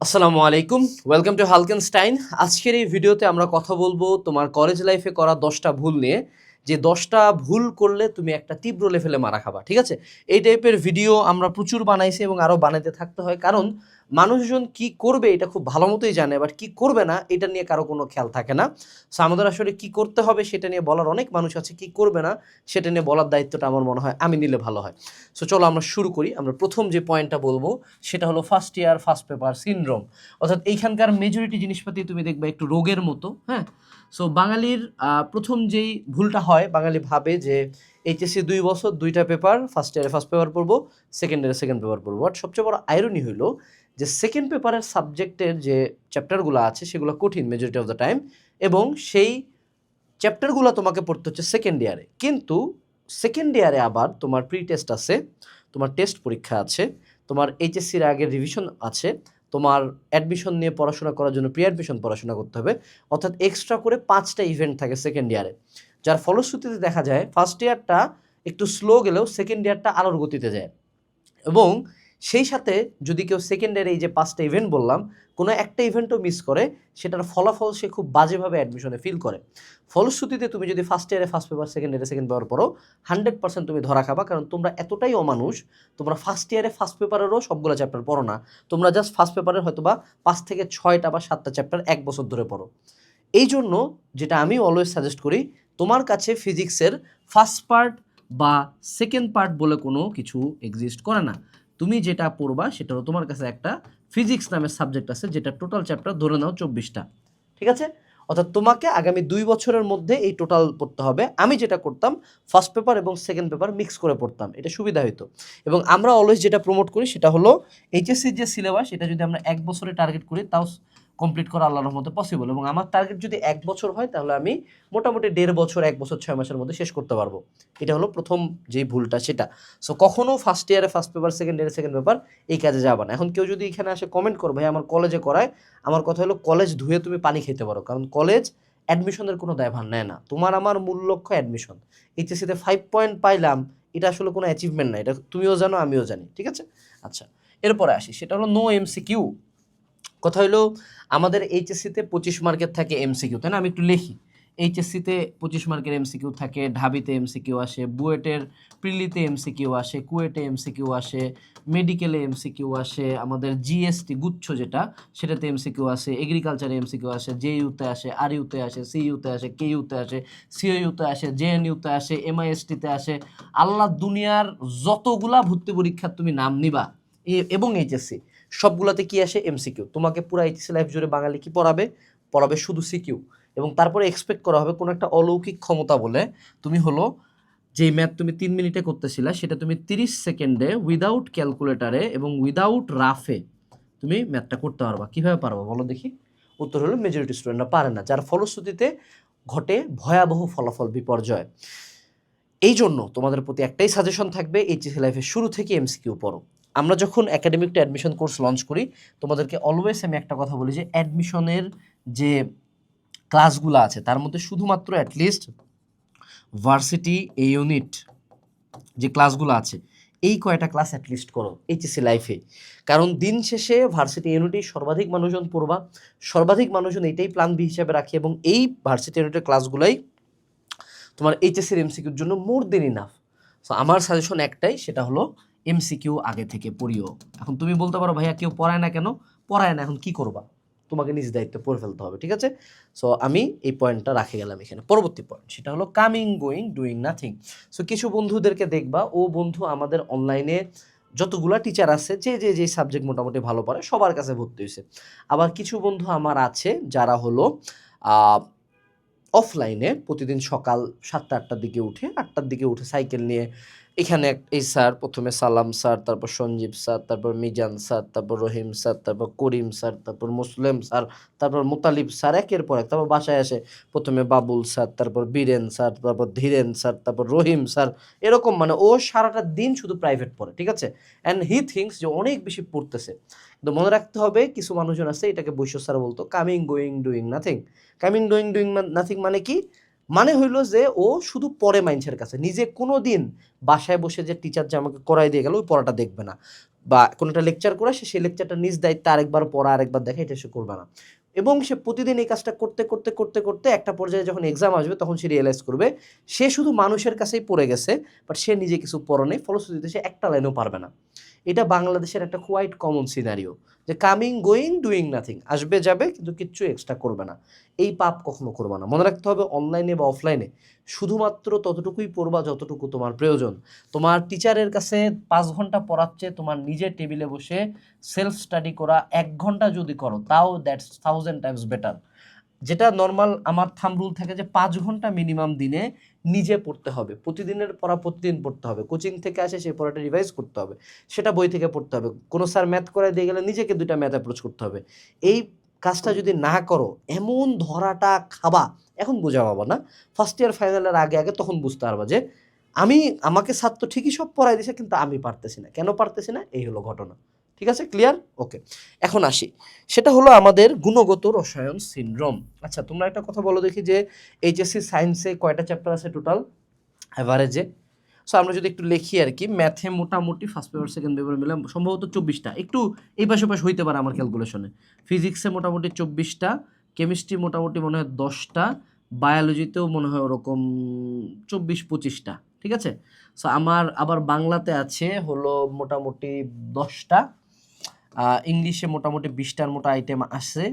আসসালামু আলাইকুম। Welcome to হালকেনস্টাইন আজকের এই ভিডিওতে আমরা কথা বলব তোমার কলেজ লাইফে করা দশটা ভুল নিয়ে। যে দশটা ভুল করলে তুমি একটা তীব্র লেভেলে মারা খাবা, ঠিক আছে? এই টাইপের ভিডিও আমরা প্রচুর বানাইছি এবং আরও বানাতে থাকতে হয়। কারণ মানুষজন কি করবে এটা খুব ভালো মতোই জানে বাট কি করবে না, এটা নিয়ে কারও কোনো খেয়াল থাকে না। সো আমাদের আসলে কি করতে হবে সেটা নিয়ে বলার অনেক মানুষ আছে, কি করবে না সেটা নিয়ে বলার দায়িত্বটা আমার মনে হয় আমি নিলে ভালো হয়। সো চলো আমরা শুরু করি, আমরা প্রথম যে পয়েন্টটা বলব সেটা হলো first year first paper syndrome অর্থাৎ এইখানকার মেজরিটি জিনিসপাতি তুমি দেখবে একটু রোগের মতো হ্যাঁ? সো বাঙালির প্রথম যেই ভুলটা হয়, বাঙালি ভাবে যে এইচএসসি দুই বছর, দুইটা পেপার ফার্স্ট ইয়ারে ফার্স্ট পেপার পড়ব সেকেন্ড ইয়ারে সেকেন্ড পেপার পড়ব। বাট সবচেয়ে বড় আয়রনি হইল যে সেকেন্ড পেপারের সাবজেক্টের যে চ্যাপ্টারগুলো আছে, সেগুলো কঠিন মেজরিটি অফ দ্য টাইম এবং সেই চ্যাপ্টারগুলো তোমাকে পড়তে হচ্ছে সেকেন্ড ইয়ারে কিন্তু সেকেন্ড ইয়ারে আবার তোমার প্রি টেস্ট আছে, তোমার টেস্ট পরীক্ষা আছে, তোমার এইচএসসির আগে রিভিশন আছে, তোমার অ্যাডমিশন নিয়ে পড়াশোনা করার জন্য প্রি অ্যাডমিশন পড়াশোনা করতে হবে, অর্থাৎ এক্সট্রা করে পাঁচটা ইভেন্ট থাকে সেকেন্ড ইয়ারে যার ফলশ্রুতিতে দেখা যায় ফার্স্ট ইয়ারটা একটু স্লো গেলেও সেকেন্ড ইয়ারটা আলোর গতিতে যায়। এবং সেই সাথে যদি কেউ সেকেন্ড ইয়ারে এই যে পাঁচটা ইভেন্ট বললাম, কোনো একটা ইভেন্টও মিস করে, সেটার ফলাফল সে খুব বাজেভাবে অ্যাডমিশনে ফিল করে। ফলশ্রুতিতে তুমি যদি ফার্স্ট ইয়ারে ফার্স্ট পেপার সেকেন্ড ইয়ারে সেকেন্ড পেপার পড়ো হান্ড্রেড পার্সেন্ট তুমি ধরা খাবা, কারণ তোমরা এতটাই অমানুষ, তোমরা ফার্স্ট ইয়ারে ফার্স্ট পেপারেরও সবগুলো চ্যাপ্টার পড়ো না, তোমরা জাস্ট ফার্স্ট পেপারের হয়তো বা পাঁচ থেকে ছয়টা বা সাতটা চ্যাপ্টার এক বছর ধরে পড়ো। এই জন্য যেটা আমি অলওয়েজ সাজেস্ট করি, তোমার কাছে ফিজিক্সের ফার্স্ট পার্ট বা সেকেন্ড পার্ট বলে কোনো কিছু এক্সিস্ট করে না। তুমি যেটা পড়বা সেটারও তোমার কাছে একটা ফিজিক্স নামের সাবজেক্ট আছে, যেটা টোটাল চ্যাপ্টার ধরে নাও চব্বিশটা। ঠিক আছে? অর্থাৎ তোমাকে আগামী দুই বছরের মধ্যে এই টোটাল পড়তে হবে। আমি যেটা করতাম ফার্স্ট পেপার এবং সেকেন্ড পেপার মিক্স করে পড়তাম। এটা সুবিধা হতো এবং আমরা অলওয়েজ যেটা প্রমোট করি সেটা হলো এইচএসসির যে সিলেবাস এটা যদি আমরা এক বছরে টার্গেট করি, তাও কমপ্লিট করা আল্লাহর মধ্যে পসিবল এবং আমার টার্গেট যদি এক বছর হয়, তাহলে আমি মোটামুটি দেড় বছর, এক বছর, ছয় মাসের মধ্যে শেষ করতে পারব। এটা হলো প্রথম যে ভুলটা সেটা। সো কখনো ফার্স্ট ইয়ারে ফার্স্ট পেপার সেকেন্ড ইয়ারে সেকেন্ড পেপার এই কাজে যাবা না। এখন কেউ যদি এখানে আসে কমেন্ট করো, ভাই, আমার কলেজে করায়, আমার কথা হলো কলেজ ধুয়ে তুমি পানি খেতে পারো। কারণ কলেজ অ্যাডমিশনের কোনো দায়ভার নেয় না। তোমার আমার মূল লক্ষ্য অ্যাডমিশন এইচএসসিতে ফাইভ পয়েন্ট পাইলাম, এটা আসলে কোনো অ্যাচিভমেন্ট না। এটা তুমিও জানো, আমিও জানি। ঠিক আছে? আচ্ছা এরপরে আসি। সেটা হলো নো এমসিকিউ কথা হলো আমাদের এইচএসসিতে পঁচিশ মার্কের থাকে এমসিকিউ তাই না? আমি একটু লিখি। এইচএসসিতে পঁচিশ মার্কের এমসিকিউ থাকে, ঢাবিতে এমসিকিউ আসে, বুয়েটের প্রিলিতে এমসিকিউ আসে, কুয়েটে এমসিকিউ আসে, মেডিকেলে এমসিকিউ আসে, আমাদের জিএসটি গুচ্ছ যেটা, সেটাতে এমসিকিউ আসে এগ্রিকালচারে এমসিকিউ আসে জে ইউতে আসে আর ইউতে আসে সি ইউতে আসে কে ইউতে আসে সিও ইউতে আসে জে এন ইউতে আসে এমআইএসটিতে আসে। আল্লাহ দুনিয়ার যতগুলা ভর্তি পরীক্ষার তুমি নাম নিবা এবং এইচএসসি সবগুলোতে কি আসে? এমসিকিউ তোমাকে পুরো এইচএসসি লাইফ জুড়ে বাঙালি কি পড়াবে? পড়াবে শুধু সিকিউ এবং তারপরে এক্সপেক্ট করা হবে কোনো একটা অলৌকিক ক্ষমতা বলে। তুমি হলো যেই ম্যাথ তুমি তিন মিনিটে করতেছিলা, সেটা তুমি তিরিশ সেকেন্ডে উইদাউট ক্যালকুলেটারে এবং উইদাউট রাফে তুমি ম্যাথটা করতে পারবা। কীভাবে পারবা বলো দেখি? উত্তর হলো মেজরিটি স্টুডেন্টরা পারে না, যার ফলশ্রুতিতে ঘটে ভয়াবহ ফলাফল বিপর্যয়। এই জন্য তোমাদের প্রতি একটাই সাজেশন থাকবে এইচএসসি লাইফের শুরু থেকে এমসিকিউ পড়ো। আমরা যখন academic to admission course launch করি, তোমাদেরকে অলওয়েজ আমি একটা কথা বলি যে অ্যাডমিশনের যে ক্লাসগুলো আছে, তার মধ্যে শুধুমাত্র অ্যাটলিস্ট ভার্সিটি এ ইউনিট যে ক্লাসগুলো আছে, এই কয়টা ক্লাস অ্যাটলিস্ট করো এইচএসসি লাইফে কারণ দিন শেষে ভার্সিটি ইউনিটে সর্বাধিক মানুষজন পড়বা, সর্বাধিক মানুষজন এইটাই প্ল্যান বি হিসাবে রাখে এবং এই ভার্সিটি ইউনিটের ক্লাসগুলোই তোমার এইচএসসির এমসিকিউর জন্য মোর দেন ইনাফ সো আমার সাজেশন একটাই, সেটা হলো এমসিকিউ আগে থেকে পড়িও। এখন তুমি বলতে পারো, ভাইয়া, কেউ পড়ায় না কেন? পড়ায় না, এখন কি করবা? তোমাকে নিজ দায়িত্ব পড়ে ফেলতে হবে, ঠিক আছে? সো আমি এই পয়েন্টটা রাখে গেলাম এখানে। পরবর্তী পয়েন্ট সেটা হলো coming going doing nothing so কিছু বন্ধুদেরকে দেখবা, ও বন্ধু আমাদের অনলাইনে যতগুলা টিচার আছে, যে যে যে সাবজেক্ট মোটামুটি ভালো পড়ে, সবার কাছে ভর্তি হয়েছে। আবার কিছু বন্ধু আমার আছে, যারা হলো অফলাইনে প্রতিদিন সকাল সাতটা, আটটার দিকে উঠে, আটটার দিকে উঠে সাইকেল নিয়ে এখানে এই স্যার, প্রথমে সালাম স্যার, তারপর সঞ্জীব স্যার, তারপর মিজান স্যার, তারপর রহিম স্যার, তারপর করিম স্যার, তারপর মুসলিম স্যার, তারপর মোতালিব স্যার, একের পর এক, তারপর বাসায় আসে। প্রথমে বাবুল স্যার, তারপর বীরেন স্যার, তারপর ধীরেন স্যার, তারপর রহিম স্যার, এরকম মানে ও সারাটা দিন শুধু প্রাইভেট পড়ে, ঠিক আছে? অ্যান্ড হি থিঙ্কস যে অনেক বেশি পড়তেছে। কিন্তু মনে রাখতে হবে, কিছু মানুষজন আছে, এটাকে বৈশ্য স্যার বলতো coming going doing nothing coming doing doing nothing মানে কি? মানে হইল যে ও শুধু পরে মাইন্সের কাছে। নিজে কোনো দিন বাসায় বসে যে টিচার যে আমাকে করাই দিয়ে গেল, ওই পড়াটা দেখবে না। বা কোনো একটা লেকচার করে সে সেই লেকচারটা নিজ দায়িত্বে আরেকবার পড়া, আরেকবার দেখা, এটা সে করবে না। এবং সে প্রতিদিন এই কাজটা করতে করতে করতে করতে একটা পর্যায়ে যখন এক্সাম আসবে, তখন সে রিয়েলাইজ করবে, সে শুধু মানুষের কাছেই পড়ে গেছে বাট সে নিজে কিছু পড়ে নেই, ফলশ্রুতিতে সে একটা লাইনও পারবে না। এটা বাংলাদেশের একটা কোয়াইট কমন সিনারিও যে কামিং গোয়িং ডুইং নাথিং আসবে, যাবে, কিন্তু কিচ্ছু এক্সট্রা করবে না। এই পাপ কখনো করবে না। মনে রাখতে হবে অনলাইনে বা অফলাইনে শুধুমাত্র ততটুকুই পড়বা যতটুকু তোমার প্রয়োজন। তোমার টিচারের কাছে পাঁচ ঘণ্টা পড়াচ্ছে তোমার নিজের টেবিলে বসে সেলফ স্টাডি করা এক ঘণ্টা যদি করো, তাও দ্যাটস থাউজেন্ড টাইমস বেটার যেটা নর্মাল আমার থাম রুল থাকে যে পাঁচ ঘণ্টা মিনিমাম দিনে নিজে পড়তে হবে। প্রতিদিনের পড়া প্রতিদিন পড়তে হবে। কোচিং থেকে আসে সেই পড়াটা রিভাইজ করতে হবে। সেটা বই থেকে পড়তে হবে। কোনো স্যার ম্যাথ করে দিয়ে গেলে নিজেকে দুইটা ম্যাথ অ্যাপ্রোচ করতে হবে। এই কাজটা যদি না করো, এমন ধরাটা খাবা, এখন বোঝা পাবো না। ফার্স্ট ইয়ার ফাইনালের আগে আগে তখন বুঝতে পারবা যে আমি, আমাকে ছাত্র ঠিকই সব পড়াই দিছে, কিন্তু আমি পারতেছি না। কেন পারতেছি না? এই হলো ঘটনা। ঠিক আছে? ক্লিয়ার ওকে এখন আসি। সেটা হলো আমাদের গুণগত রসায়ন সিনড্রোম আচ্ছা তোমরা একটা কথা বলো দেখি যে এইচএসসি সায়েন্সে কয়টা চ্যাপ্টার আছে টোটাল অ্যাভারেজে সো আমরা যদি একটু লিখি আর কি ম্যাথে মোটামুটি ফার্স্ট পেপার সেকেন্ড পেপার মিলে সম্ভবত চব্বিশটা। একটু এই পাশে পাশে হইতে পারে আমার ক্যালকুলেশনে ফিজিক্সে মোটামুটি চব্বিশটা কেমিস্ট্রি মোটামুটি মনে হয় দশটা বায়োলজিতেও মনে হয় ওরকম চব্বিশ পঁচিশটা, ঠিক আছে? সো আমার আবার বাংলাতে আছে হলো মোটামুটি দশটা। ইংলিশে মোটামুটি বিশটার মতো আইটেম আছে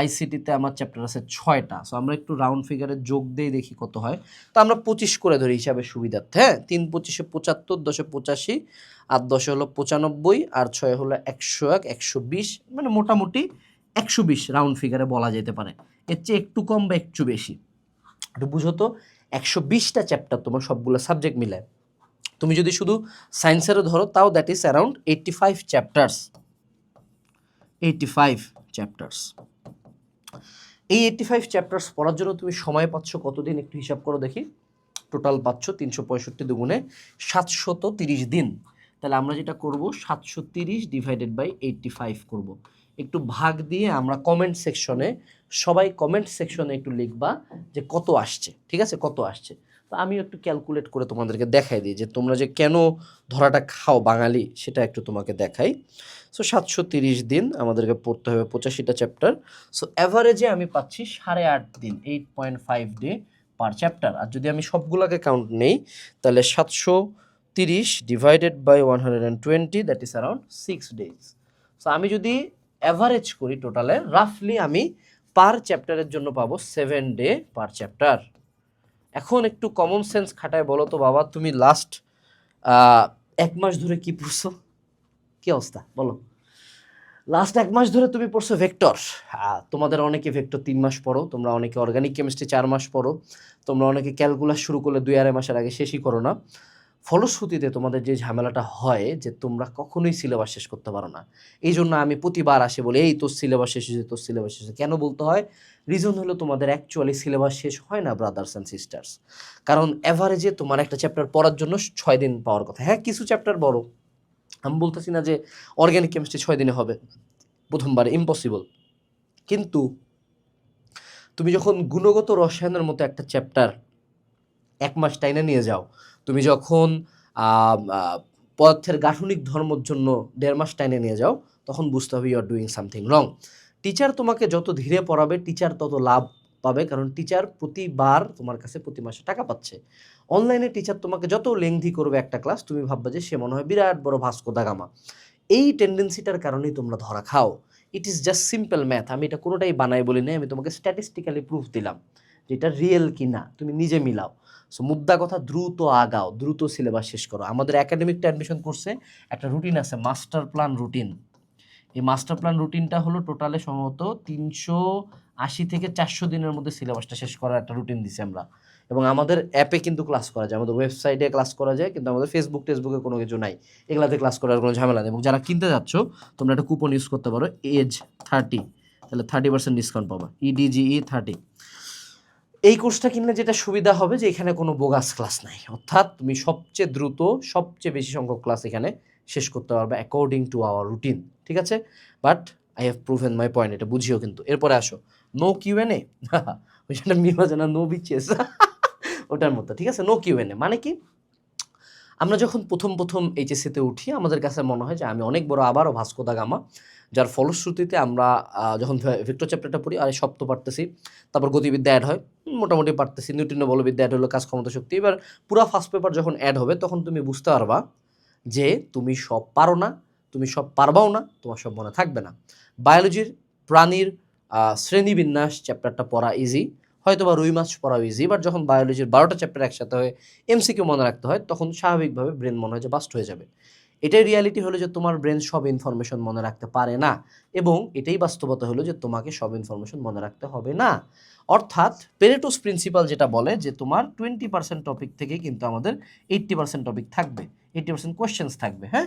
আইসিটিতে আমার চ্যাপ্টার আছে ছয়টা। সো আমরা একটু রাউন্ড ফিগারে যোগ দিয়ে দেখি কত হয়। তো আমরা পঁচিশ করে ধরি হিসাবে সুবিধার্থে হ্যাঁ? তিন পঁচিশে পঁচাত্তর, দশে পঁচাশি আর দশে হলো পঁচানব্বই, আর ছয় হলো একশো এক, একশো বিশ। মানে মোটামুটি একশো বিশ রাউন্ড ফিগারে বলা যেতে পারে। এর চেয়ে একটু কম বা একটু বেশি? একটু বুঝো তো, একশো বিশটা চ্যাপ্টার তোমার সবগুলো সাবজেক্ট মিলায়। তুমি যদি শুধু সায়েন্সেরও ধরো, তাও that is around eighty five chapters eighty five chapters এই এইটটি ফাইভ চ্যাপ্টার্স পড়ার জন্য তুমি সময় পাচ্ছ কতদিন একটু হিসাব করো দেখি। টোটাল পাচ্ছ তিনশো পঁয়ষট্টি দুগুণে সাতশত তিরিশ দিন। তাহলে আমরা যেটা করব সাতশো তিরিশ ডিভাইডেড বাই এইটটি ফাইভ করব। একটু ভাগ দিয়ে আমরা কমেন্ট সেকশনে সবাই কমেন্ট সেকশনে একটু লিখবা যে কত আসছে, ঠিক আছে? কত আসছে? তো আমি একটু ক্যালকুলেট করে তোমাদেরকে দেখাই দিই যে তোমরা যে কেন ধরাটা খাও বাঙালি, সেটা একটু তোমাকে দেখাই। সো সাতশো তিরিশ দিন আমাদেরকে পড়তে হবে পঁচাশিটা চ্যাপ্টার সো অ্যাভারেজে আমি পাচ্ছি সাড়ে আট দিন eight point five day per chapter আর যদি আমি সবগুলোকে কাউন্ট নেই, তাহলে সাতশো তিরিশ divided by one hundred and twenty that is around six days so আমি যদি অ্যাভারেজ করি টোটালে রাফলি আমি পার চ্যাপ্টারের জন্য পাবো সেভেন ডে পার চ্যাপ্টার এখন একটু কমন সেন্স খাটায় বলো তো বাবা, তুমি লাস্ট এক মাস ধরে কি পড়ছো? কি অবস্থা? বলো। লাস্ট এক মাস ধরে তুমি পড়ছো ভেক্টর তোমাদের অনেকে ভেক্টর তিন মাস পড়ো, তোমরা অনেকে অর্গানিক কেমিস্ট্রি চার মাস পড়ো, তোমরা অনেকে ক্যালকুলাস শুরু করলে দুই আড়াই মাসের আগে শেষই করো না। ফলশ্রুতিতে তোমাদের যে ঝামেলাটা হয় যে তোমরা কখনোই সিলেবাস শেষ করতে পারো না। এই জন্য আমি প্রতিবার আসে বলি, এই তোর সিলেবাস শেষ হয়েছে, তোর সিলেবাস শেষ কেন বলতে হয়? রিজন হলো তোমাদের অ্যাকচুয়ালি সিলেবাস শেষ হয় না ব্রাদার্স অ্যান্ড সিস্টার্স কারণ অ্যাভারেজে তোমার একটা চ্যাপ্টার পড়ার জন্য ছয় দিন পাওয়ার কথা। হ্যাঁ কিছু চ্যাপ্টার বড়। আমি বলতেছি না যে অর্গ্যানিক কেমিস্ট্রি ছয় দিনে হবে। প্রথমবার ইম্পসিবল কিন্তু তুমি যখন গুণগত রসায়নের মতো একটা চ্যাপ্টার এক মাস টাইনে নিয়ে যাও তুমি যখন পদার্থের গাঠনিক ধর্মর জন্য দেড় মাস টাইনে নিয়ে যাও, তখন বুঝতে হবে you are doing something wrong teacher তোমাকে যত ধীরে পড়াবে টিচার তত লাভ পাবে, কারণ টিচার প্রতিবার তোমার কাছে প্রতি মাসে টাকা পাচ্ছে। অনলাইনে টিচার তোমাকে যত লেংথি করবে একটা ক্লাস তুমি ভাববে যে সে মনে হয় বিরাট বড় ভাস্কো দাগামা এই টেন্ডেন্সিটার কারণেই তোমরা ধরা খাও। It is just simple math আমি এটা কোনোটাই বানাই বলি নাই আমি তোমাকে স্ট্যাটিস্টিক্যালি প্রুফ দিলাম যে এটা রিয়েল কি না তুমি নিজে মিলাও। সো মুদ্রা কথা দ্রুত আগাও, দ্রুত সিলেবাস শেষ করো। আমাদের একাডেমিকটা অ্যাডমিশন করছে একটা রুটিন আছে মাস্টার প্ল্যান রুটিন এই মাস্টার প্ল্যান রুটিনটা হলো টোটালে সম্ভবত তিনশো আশি থেকে চারশো দিনের মধ্যে সিলেবাসটা শেষ করার একটা রুটিন দিছি আমরা। এবং আমাদের অ্যাপে কিন্তু ক্লাস করা যায়, আমাদের ওয়েবসাইটে ক্লাস করা যায়, কিন্তু আমাদের ফেসবুক টেসবুকে কোনো কিছু নাই। এগুলাতে ক্লাস করার কোনো ঝামেলা নেই। এবং যারা কিনতে যাচ্ছ, তোমরা একটা কুপন ইউজ করতে পারো এজ থার্টি তাহলে থার্টি পার্সেন্ট ডিসকাউন্ট পাবা। ইডিজিই থার্টি এই কোর্সটা কিনলে যেটা সুবিধা হবে যে এখানে কোনো বোগাস ক্লাস নাই। অর্থাৎ তুমি সবচেয়ে দ্রুত, সবচেয়ে বেশি সংখ্যক ক্লাস এখানে শেষ করতে পারবে অ্যাকর্ডিং টু আওয়ার রুটিন ঠিক আছে? But I have proven my point এটা বুঝিও কিন্তু। এরপরে আসো। নো কিউ এন ওই জন্য জানা নো বিচেস ওটার মতো, ঠিক আছে? নো কিউ এন মানে কি? আমরা যখন প্রথম প্রথম এইচএসসিতে উঠি, আমাদের কাছে মনে হয় যে আমি অনেক বড় আবারও ভাস্কো দা গামা, যার ফলশ্রুতিতে আমরা যখন ভিক্টর চ্যাপ্টারটা পড়ি, আরে সব তো পারতেছি, তারপর গতিবিদ্যা অ্যাড হয়, মোটামুটি পারতেছি, নিউট্রিনো বলবিদ্যা অ্যাড হলো, কাজ ক্ষমতা শক্তি, এবার পুরা ফার্স্ট পেপার যখন অ্যাড হবে, তখন তুমি বুঝতে পারবা যে তুমি সব পারো না, তুমি সব পারবাও না, তোমার সব মনে থাকবে না। বায়োলজির প্রাণীর শ্রেণীবিন্যাস চ্যাপ্টারটা পড়া ইজি হয়তো বা রুই মাছ পড়াও ইজি বাট যখন বায়োলজির বারোটা চ্যাপ্টার একসাথে হয়ে এমসিকিউ মনে রাখতে হয়, তখন স্বাভাবিকভাবে ব্রেন মনে হয় যে বাস্ট হয়ে যাবে। এটাই রিয়ালিটি হলো যে তোমার ব্রেন সব ইনফরমেশন মনে রাখতে পারে না, এবং এটাই বাস্তবতা হলো যে তোমাকে সব ইনফরমেশন মনে রাখতে হবে না। অর্থাৎ পেরেটোস প্রিন্সিপাল যেটা বলে যে তোমার টোয়েন্টি পার্সেন্ট টপিক থেকে কিন্তু আমাদের এইট্টি পার্সেন্ট টপিক থাকবে। এইট্টি পার্সেন্ট কোয়েশ্চেন্স থাকবে হ্যাঁ?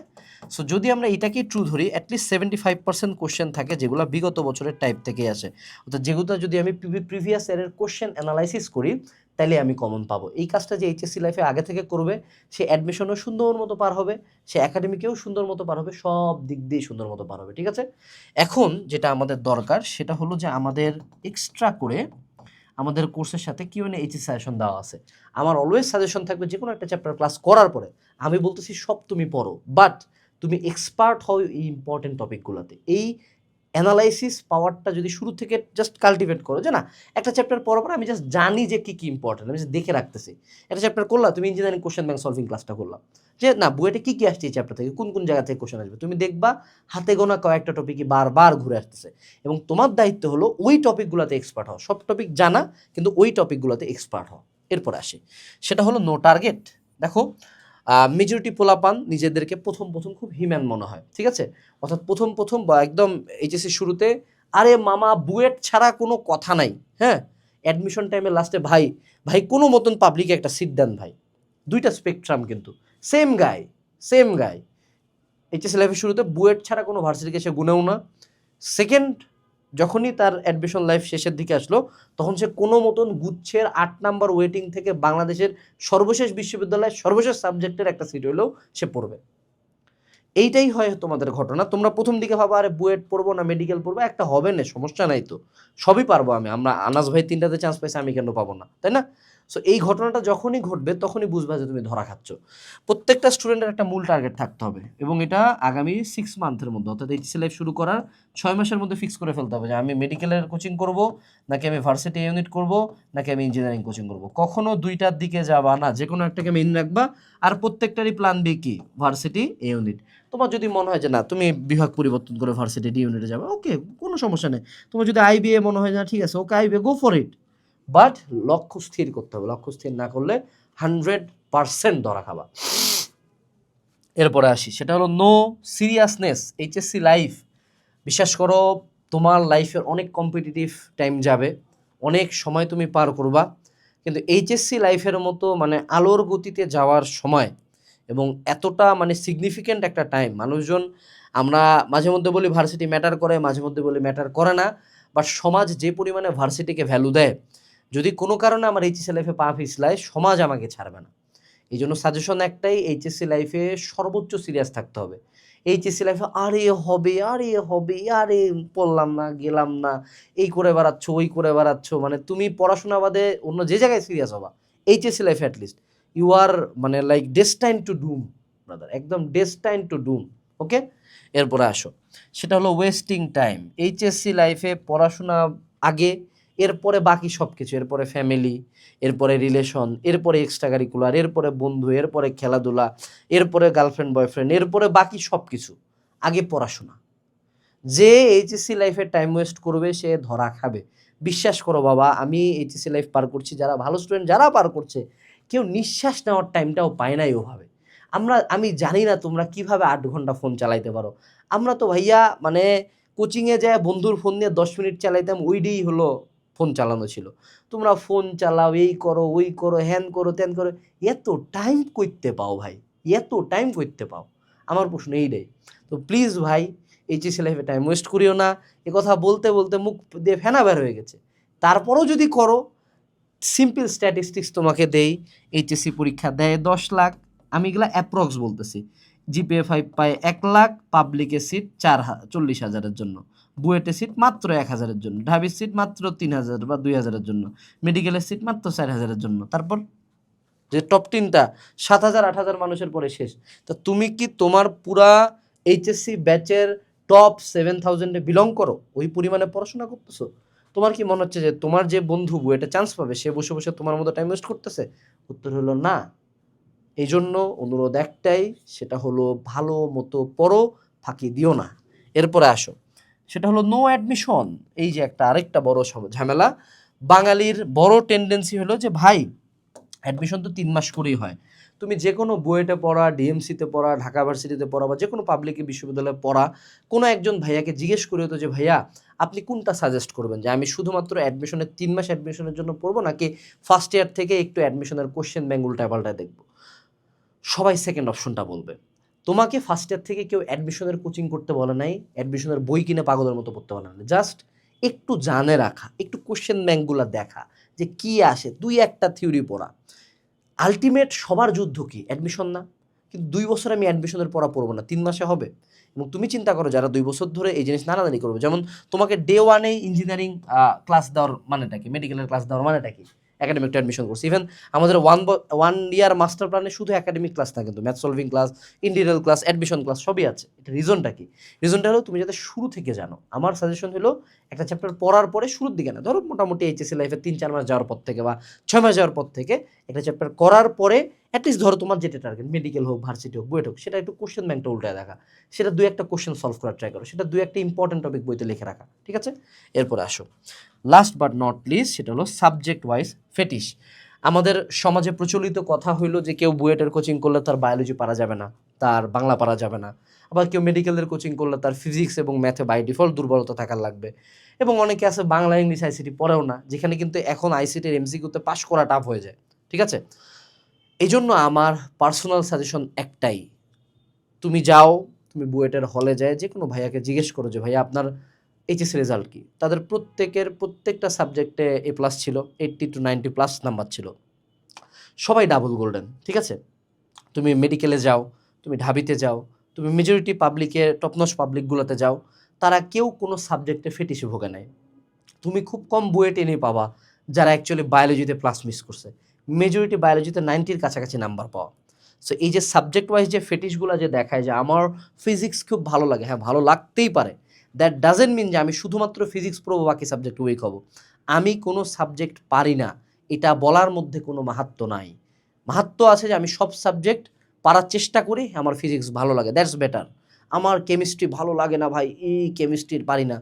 সো যদি আমরা এটাকেই ট্রু ধরি at least seventy five percent question থাকে যেগুলো বিগত বছরের টাইপ থেকে আসে। অর্থাৎ যেগুলো যদি আমি প্রিভিয়াস ইয়ারের কোশ্চেন অ্যানালাইসিস করি তাহলে আমি কমন পাবো। এই কাজটা যে এইচএসসি লাইফে আগে থেকে করবে, সে অ্যাডমিশনও সুন্দর মতো পার হবে, সে একাডেমিকেও সুন্দর মতো পার হবে, সব দিক দিয়ে সুন্দর মতো পার হবে, ঠিক আছে? এখন যেটা আমাদের দরকার, সেটা হলো যে আমাদের এক্সট্রা করে আমাদের কোর্সের সাথে কিউ এন এইচএস সাজেশন দেওয়া আছে। আমার অলওয়েজ সাজেশন থাকবে যে কোনো একটা চ্যাপ্টার ক্লাস করার পরে আমি বলতেছি সব তুমি পড়ো বাট তুমি এক্সপার্ট হও এই ইম্পর্টেন্ট টপিকগুলোতে এই অ্যানালাইসিস পাওয়ারটা যদি শুরু থেকে জাস্ট কাল্টিভেট করো, যে না, একটা চ্যাপ্টার পড়ার পর আমি জাস্ট জানি যে কী কী ইম্পর্টেন্ট আমি দেখে রাখতেছি। একটা চ্যাপ্টার করলাম, তুমি ইঞ্জিনিয়ারিং কোশ্চেন ব্যাংক সলভিং ক্লাসটা করলাম। যে না বুয়েটে কী কী আসছে এই চ্যাপ্টার থেকে, কোন কোন জায়গা থেকে কোশ্চেন আসবে? তুমি দেখবা হাতে গোনা কয়েকটা টপিকই বারবার ঘুরে আসতেছে। এবং তোমার দায়িত্ব হলো ওই টপিকগুলোতে এক্সপার্ট হও সব টপিক জানা, কিন্তু ওই টপিকগুলোতে এক্সপার্ট হও এরপর আসে। সেটা হলো নো টার্গেট দেখো মেজরিটি পোলাপান নিজেদেরকে প্রথম প্রথম খুব হিম্যান মনে হয়, ঠিক আছে? অর্থাৎ প্রথম প্রথম বা একদম এইচএসসি শুরুতে, আরে মামা, বুয়েট ছাড়া কোনো কথা নাই হ্যাঁ? অ্যাডমিশন টাইমে লাস্টে ভাই ভাই কোনো মতন পাবলিকে একটা সিট দেন ভাই। দুইটা স্পেকট্রাম কিন্তু। Same guy same guy HSC লাইফের শুরুতে বুয়েট ছাড়া কোনো ভার্সিটিকে সে গুনেও না। সেকেন্ড যখনই তার অ্যাডমিশন লাইফ শেষের দিকে আসলো, তখন সে কোনো মতন গুচ্ছের আট নাম্বার ওয়েটিং থেকে বাংলাদেশের সর্বশেষ বিশ্ববিদ্যালয়ের সর্বশেষ সাবজেক্টের একটা সিট হইলেও সে পড়বে। এইটাই হয় তোমাদের ঘটনা। তোমরা প্রথম দিকে ভাবো, আরে বুয়েট পড়ব না মেডিকেল পড়ব? একটা হবে না, সমস্যা নাই তো। সবই পারব আমি। আমরা আনাস ভাই তিনটাতে চান্স পাইছি, আমি কেন পাবো না? তাই না? সো এই ঘটনাটা যখনই ঘটবে, তখনই বুঝবা যে তুমি ধরা খাচ্ছ। প্রত্যেকটা স্টুডেন্টের একটা মূল টার্গেট থাকতে হবে এবং এটা আগামী সিক্স মান্থের মধ্যে, অর্থাৎ এইচসি লাইফ শুরু করার ছয় মাসের মধ্যে ফিক্স করে ফেলতে হবে যে আমি মেডিকেলের কোচিং করব, নাকি আমি ভার্সিটি ইউনিট করব, নাকি আমি ইঞ্জিনিয়ারিং কোচিং করব। কখনো দুইটার দিকে যাবা না, যে কোনো একটাকে মেইন রাখবা। আর প্রত্যেকটারই প্ল্যান বি কি? ভার্সিটি ইউনিট তোমার যদি মনে হয় যে না, তুমি বিভাগ পরিবর্তন করে ভার্সিটি ইউনিটে যাবে ওকে কোনো সমস্যা নেই। তোমার যদি আইবিএ মনে হয় না, ঠিক আছে, okay IBA go for it but লক্ষ্য স্থির করতে হবে। লক্ষ্য স্থির না করলে হান্ড্রেড পারসেন্ট ধরা খাবা। এরপরে আসি, সেটা হলো নো সিরিয়াসনেস এইচএসসি লাইফ বিশ্বাস করো, তোমার লাইফের অনেক কম্পিটিটিভ টাইম যাবে, অনেক সময় তুমি পার করবা। কিন্তু এইচএসসি লাইফের মতো মানে আলোর গতিতে যাওয়ার সময় এবং এতটা মানে সিগনিফিক্যান্ট একটা টাইম মানুষজন আমরা মাঝে মধ্যে বলি ভার্সিটি ম্যাটার করে, মাঝে মধ্যে বলি ম্যাটার করে না বাট সমাজ যে পরিমাণে ভার্সিটিকে ভ্যালু দেয় যদি কোনো কারণে আমার এইচএসসি লাইফে পা পিছলায় সমাজ আমাকে ছাড়বে না। এই জন্য সাজেশন একটাই এইচএসসি লাইফে সর্বোচ্চ সিরিয়াস থাকতে হবে। এইচএসসি লাইফে আরে হবে আরে হবে, আরে পড়লাম না, গেলাম না, এই করে বেড়াচ্ছ, ওই করে বেড়াচ্ছ। মানে তুমি পড়াশোনা বাদে অন্য যে জায়গায় সিরিয়াস হবা এইচএসসি লাইফে অ্যাটলিস্ট ইউ আর মানে like destine to doom brother একদম ডেস্টাইন টু ডুম ওকে এরপরে আসো, সেটা হলো ওয়েস্টিং টাইম এইচএসসি লাইফে পড়াশোনা আগে এরপরে বাকি সব কিছু এরপরে ফ্যামিলি এরপরে রিলেশন এরপরে এক্সট্রা কারিকুলার এরপরে বন্ধু, এরপরে খেলাধুলা, এরপরে গার্লফ্রেন্ড বয়ফ্রেন্ড এরপরে বাকি সব কিছু আগে পড়াশোনা। যে এইচএসসি লাইফে টাইম ওয়েস্ট করবে, সে ধরা খাবে। বিশ্বাস করো বাবা, আমি এইচএসসি লাইফ পার করছি, যারা ভালো স্টুডেন্ট যারা পার করছে, কেউ নিঃশ্বাস নেওয়ার টাইমটাও পায় নাই ওভাবে। আমরা, আমি জানি না তোমরা কীভাবে আট ঘণ্টা ফোন চালাইতে পারো। আমরা তো ভাইয়া মানে কোচিংয়ে যায়, বন্ধুর ফোন নিয়ে দশ মিনিট চালাইতাম ওইটাই হলো। ফোন চালানো ছিল। তোমরা ফোন চালাও, এই করো, ওই করো, হ্যান করো, ত্যান করো। এত টাইম করতে পাও ভাই, এত টাইম করতে পাও? আমার প্রশ্ন এইটাই তো প্লিজ ভাই এইচএসসি লাইফে টাইম ওয়েস্ট করিও না। এ কথা বলতে বলতে মুখ দিয়ে ফেনা বের হয়ে গেছে। তারপরেও যদি করো সিম্পল স্ট্যাটিস্টিক্স তোমাকে দেই। এইচএসসি পরীক্ষা দেয় দশ লাখ, আমি এগুলা অ্যাপ্রক্স বলতেছি। জিপিএ ফাইভ পায় এক লাখ পাবলিকের সিট চার চল্লিশ হাজারের জন্য। বুয়েটে সিট মাত্র এক হাজারের জন্য, ঢাবির সিট মাত্র তিন হাজার বা দুই হাজারের জন্য, মেডিকেলের সিট মাত্র চার হাজারের জন্য। তারপর যে টপ টেনটা সাত হাজার, আট হাজার মানুষের পরে শেষ। তা তুমি কি তোমার পুরা এইচএসসি ব্যাচের টপ সেভেন থাউজেন্ডে বিলং করো? ওই পরিমাণে পড়াশোনা করতেছো? তোমার কি মনে হচ্ছে যে তোমার যে বন্ধু এটা চান্স পাবে, সে বসে বসে তোমার মতো টাইম ওয়েস্ট করতেছে? উত্তর হলো না। এই জন্য অনুরোধ একটাই, সেটা হলো ভালো মতো পড়ো, ফাঁকি দিও না। এরপরে আসো। সেটা হলো নো অ্যাডমিশন এই যে একটা আরেকটা বড় ঝামেলা। বাঙালির বড় টেন্ডেন্সি হলো যে, ভাই অ্যাডমিশন তো তিন মাস করেই হয়। তুমি যে কোনো বুয়েটে পড়া ডিএমসিতে পড়া, ঢাকা ভার্সিটিতে পড়া বা যে কোনো পাবলিক বিশ্ববিদ্যালয়ে পড়া, কোনো একজন ভাইয়াকে জিজ্ঞেস করে হতো যে, ভাইয়া, আপনি কোনটা সাজেস্ট করবেন? যে, আমি শুধুমাত্র অ্যাডমিশনের তিন মাস অ্যাডমিশনের জন্য পড়ব নাকি ফার্স্ট ইয়ার থেকে একটু অ্যাডমিশনের কোশ্চেন ব্যাঙ্ক উল্টায় পাল্টায় দেখব? সবাই সেকেন্ড অপশনটা বলবে। তোমাকে ফার্স্ট ইয়ার থেকে কেউ অ্যাডমিশনের কোচিং করতে বলে নাই অ্যাডমিশনের বই কিনে পাগলের মতো পড়তে বলে নাই। জাস্ট একটু জানে রাখা, একটু কোশ্চেন ব্যাঙ্কগুলো দেখা যে কি আসে, দুই একটা থিওরি পড়া। আলটিমেট সবার যুদ্ধ কি? অ্যাডমিশন না। কিন্তু দুই বছর আমি অ্যাডমিশনের পড়া পড়ব না, তিন মাসে হবে। এবং তুমি চিন্তা করো, যারা দুই বছর ধরে এই জিনিস নানাদানি করবে, যেমন তোমাকে ডে ওয়ানে ইঞ্জিনিয়ারিং ক্লাস দেওয়ার মানেটা কি? মেডিকেলের ক্লাস দেওয়ার মানেটা কি? একাডেমিকটা অ্যাডমিশন করছি। ইভেন আমাদের ওয়ান ওয়ান ইয়ার মাস্টার প্ল্যানে শুধু একাডেমিক ক্লাস থাকে কিন্তু ম্যাথ সলভিং ক্লাস ইন্ডিরিয়াল ক্লাস অ্যাডমিশন ক্লাস সবই আছে। রিজনটা কি? রিজনটা হলো তুমি যাতে শুরু থেকে জানো। আমার সাজেশন হলো একটা চ্যাপ্টার পড়ার পরে শুরুর দিকে না, ধরো মোটামুটি এইচএসসি লাইফে তিন চার মাস যাওয়ার পর থেকে বা ছয় মাস যাওয়ার পর থেকে একটা চ্যাপ্টার করার পরে অ্যাটলিস্ট ধরো তোমার যেটা টার্গেট মেডিকেল হোক ভার্সিটি হোক, বুয়েট হোক, সেটা একটু কোশ্চেন ব্যাংকটা উল্টায় দেখা। সেটা দুই একটা কোশ্চেন সলভ করার ট্রাই করো, সেটা দুই একটা ইম্পর্টেন্ট টপিক বইতে লিখে রাখা, ঠিক আছে? এরপরে আসো। লাস্ট বাট নট লিস্ট সেটা হলো সাবজেক্ট ওয়াইজ ফেটিশ আমাদের সমাজে প্রচলিত কথা হইল যে কেউ বুয়েটের কোচিং করলে তার বায়োলজি পারা যাবে না। তার বাংলা পারা যাবে না। আবার কেউ মেডিকেলের কোচিং করলে তার ফিজিক্স এবং ম্যাথে বাই ডিফল্ট দুর্বলতা থাকার লাগবে। এবং অনেকে আছে বাংলা ইংলিশ আইসিটি পড়েও না, যেখানে কিন্তু এখন আইসিটির এমসিকিউতে পাশ করা টাফ হয়ে যায়। ঠিক আছে? এই জন্য আমার পার্সোনাল সাজেশন একটাই। তুমি যাও, তুমি বুয়েটের হলে যায় যে কোনো ভাইয়াকে জিজ্ঞেস করো যে, ভাইয়া, আপনার এইচএস রেজাল্ট কি? তাদের প্রত্যেকের, প্রত্যেকটা সাবজেক্টে এ প্লাস ছিল eighty two ninety plus number ছিল। সবাই ডাবল গোল্ডেন ঠিক আছে? তুমি মেডিকেলে যাও তুমি ঢাবিতে যাও, তুমি মেজরিটি পাবলিকে টপনস পাবলিকগুলোতে যাও, তারা কেউ কোনো সাবজেক্টে ফেটিসে ভোগে নাই। তুমি খুব কম বুয়েট এনে পাবা যারা অ্যাকচুয়ালি বায়োলজিতে প্লাস মিস করছে। মেজরিটি বায়োলজিতে নাইনটির কাছাকাছি নাম্বার পাওয়া। সো এই যে সাবজেক্ট ওয়াইজ যে ফেটিসগুলো যে দেখায় যে আমার ফিজিক্স খুব ভালো লাগে হ্যাঁ ভালো লাগতেই পারে। দ্যাট ডাজেন্ট মিন যে আমি শুধুমাত্র ফিজিক্স পড়ব, বাকি সাবজেক্ট উইক হব। আমি কোনো সাবজেক্ট পারি না। এটা বলার মধ্যে কোনো মাহাত্ম নাই। মাহাত্ম আছে যে আমি সব সাবজেক্ট পারার চেষ্টা করি, আমার ফিজিক্স ভালো লাগে দ্যাটস বেটার আমার কেমিস্ট্রি ভালো লাগে না ভাই, এই কেমিস্ট্রির পারি না।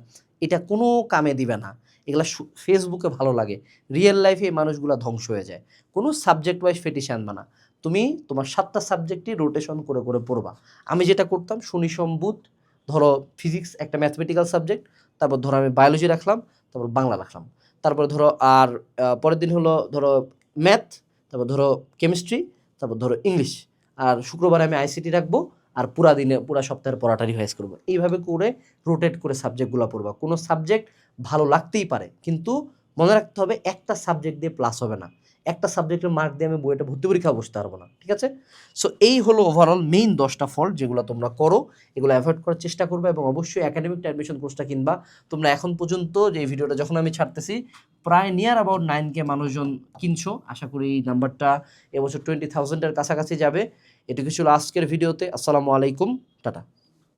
এটা কোনো কামে দিবে না। এগুলা ফেসবুকে ভালো লাগে। রিয়েল লাইফে এই মানুষগুলো ধ্বংস হয়ে যায়। কোনো সাবজেক্ট ওয়াইজ ফেটিস আনবে না। তুমি তোমার সাতটা সাবজেক্টই রোটেশন করে করে পড়বা। আমি যেটা করতাম, শনি, সোম, বুধ, ধরো ফিজিক্স একটা ম্যাথমেটিক্যাল সাবজেক্ট তারপর ধরো আমি বায়োলজি রাখলাম, তারপর বাংলা রাখলাম। তারপর ধরো আর পরের দিন হলো ধরো ম্যাথ তারপর ধরো কেমিস্ট্রি তারপর ধরো ইংলিশ আর শুক্রবারে আমি আইসিটি রাখব আর পুরা দিনে, পুরা সপ্তাহের পড়াটা রিভাইজ করব। এইভাবে করে রোটেট করে সাবজেক্টগুলো পড়ব। কোনো সাবজেক্ট ভালো লাগতেই পারে, কিন্তু মনে রাখতে হবে একটা সাবজেক্ট দিয়ে প্লাস হবে না। একটা সাবজেক্টের মার্ক দিয়ে আমি বইটা ভর্তি পরীক্ষা বসতে পারব না, ঠিক আছে? সো এই হলো ওভারঅল মেইন দশটা ফল্ট যেগুলো তোমরা করো, এগুলো অ্যাভয়েড করার চেষ্টা করবে এবং অবশ্যই একাডেমিক অ্যাডমিশন কোর্সটা কিনবা। তোমরা এখন পর্যন্ত যে ভিডিওটা যখন আমি ছাড়তেছি, প্রায় নিয়ার অ্যাবাউট নাইন কে মানুষজন কিনছো। আশা করি এই নাম্বারটা এবছর টোয়েন্টি থাউজেন্ডের কাছাকাছি যাবে। এটুকু ছিল আজকের ভিডিওতে আসসালামু আলাইকুম। টাটা।